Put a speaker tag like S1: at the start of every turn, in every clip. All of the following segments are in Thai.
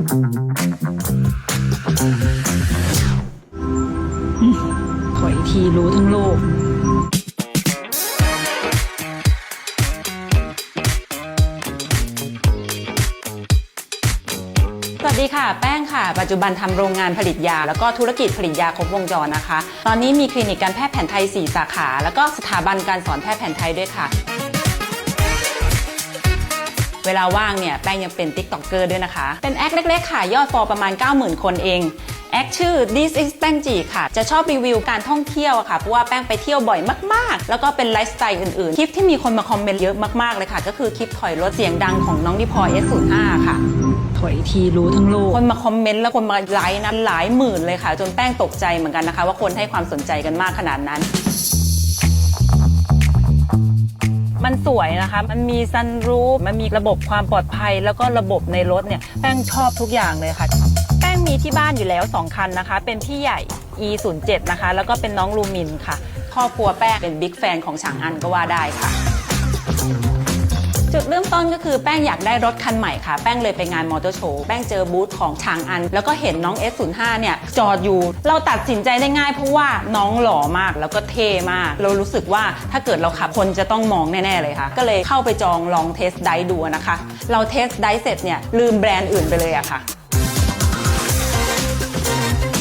S1: ถอยทีรู้ทั้งโลกสวัสดีค่ะ แป้งค่ะ ปัจจุบันทำโรงงานผลิตยา แล้วก็ธุรกิจผลิตยาครบวงจรนะคะ ตอนนี้มีคลินิกการแพทย์แผนไทย 4 สาขา แล้วก็สถาบันการสอนแพทย์แผนไทยด้วยค่ะ เวลาว่างเนี่ยแป้งยังเป็น t ิ k t o k เกอร์ด้วยนะคะ เป็นแอคเล็กๆ ค่ะ ยอดฟอลประมาณ 90,000 คนเองแอคชื่อ This is แป้งจีค่ะ จะชอบรีวิวการท่องเที่ยวอะค่ะ เพราะว่าแป้งไปเที่ยวบ่อยมากๆ แล้วก็เป็นไลฟ์สไตล์อื่นๆ คลิปที่มีคนมาคอมเมนต์เยอะมากๆเลยค่ะ ก็คือคลิปถอยรถเสียงดังของน้องดิพอ S05 ค่ะ ถอยทีรู้ทั้งโลก คนมาคอมเมนต์แล้วคนมาไลค์นะหลายหมื่นเลยค่ะ จนแป้งตกใจเหมือนกันนะคะ ว่าคนให้ความสนใจกันมากขนาดนั้น มันสวยนะคะ มันมีซันรูฟมันมีระบบความปลอดภัย แล้วก็ระบบในรถเนี่ยแป้งชอบทุกอย่างเลยค่ะ แป้งมีที่บ้านอยู่แล้ว 2 คันนะคะ เป็นพี่ใหญ่ E07 นะคะ แล้วก็เป็นน้องลูมินค่ะครอบครัวแป้งเป็นบิ๊กแฟนของฉางอันก็ว่าได้ค่ะ จุดเริ่มต้นก็คือแป้งอยากได้รถคันใหม่ค่ะ แป้งเลยไปงานมอเตอร์โชว์ แป้งเจอบูธของชางอัน แล้วก็เห็นน้อง S05 เนี่ย จอดอยู่ เราตัดสินใจได้ง่ายเพราะว่าน้องหล่อมากแล้วก็เท่มาก เรารู้สึกว่าถ้าเกิดเราขับคนจะต้องมองแน่ ๆ เลยค่ะ ก็เลยเข้าไปจองลองเทสไดดูนะคะ เราเทสไดเสร็จเนี่ยลืมแบรนด์อื่นไปเลยอะค่ะ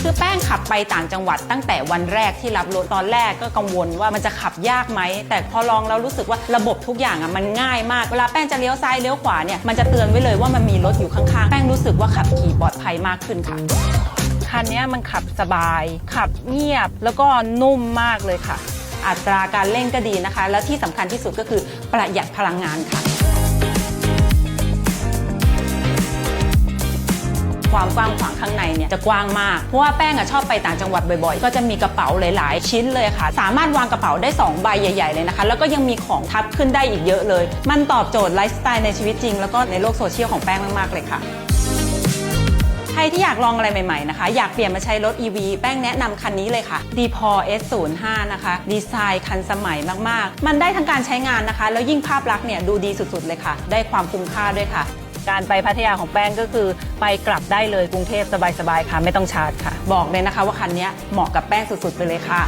S1: คือแป้งขับไปต่างจังหวัดตั้งแต่วันแรกที่รับรถตอนแรกก็กังวลว่ามันจะขับยากไหม แต่พอลองแล้วรู้สึกว่าระบบทุกอย่างอะมันง่ายมาก เวลาแป้งจะเลี้ยวซ้ายเลี้ยวขวาเนี่ยมันจะเตือนไว้เลยว่ามันมีรถอยู่ข้างๆ แป้งรู้สึกว่าขับขี่ปลอดภัยมากขึ้นค่ะคันนี้มันขับสบาย ขับเงียบแล้วก็นุ่มมากเลยค่ะ อัตราการเร่งก็ดีนะคะ และที่สำคัญที่สุดก็คือประหยัดพลังงานค่ะ ความกว้างขวางข้างในเนี่ยจะกว้างมาก เพราะว่าแป้งอะชอบไปต่างจังหวัดบ่อยๆ ก็จะมีกระเป๋าหลาย ๆ ชิ้นเลยค่ะ สามารถวางกระเป๋าได้ 2 ใบใหญ่ ๆ เลยนะคะ แล้วก็ยังมีของทับขึ้นได้อีกเยอะเลย มันตอบโจทย์ไลฟ์สไตล์ในชีวิตจริง แล้วก็ในโลกโซเชียลของแป้งมากๆเลยค่ะใครที่อยากลองอะไรใหม่ๆนะคะ อยากเปลี่ยนมาใช้รถ EV แป้งแนะนำคันนี้เลยค่ะ d p o S05 นะคะ ดีไซน์คันสมัยมากๆ มันได้ทั้งการใช้งานนะคะ แล้วยิ่งภาพลักษณ์เนี่ยดูดีสุดๆเลยค่ะ ได้ความคุ้มค่าด้วยค่ะ การไปพัทยาของแป้งก็คือ ไปกลับได้เลยกรุงเทพสบายๆค่ะ ไม่ต้องชาร์จค่ะ บอกเลยนะคะว่าคันนี้เหมาะกับแป้งสุดๆไปเลยค่ะ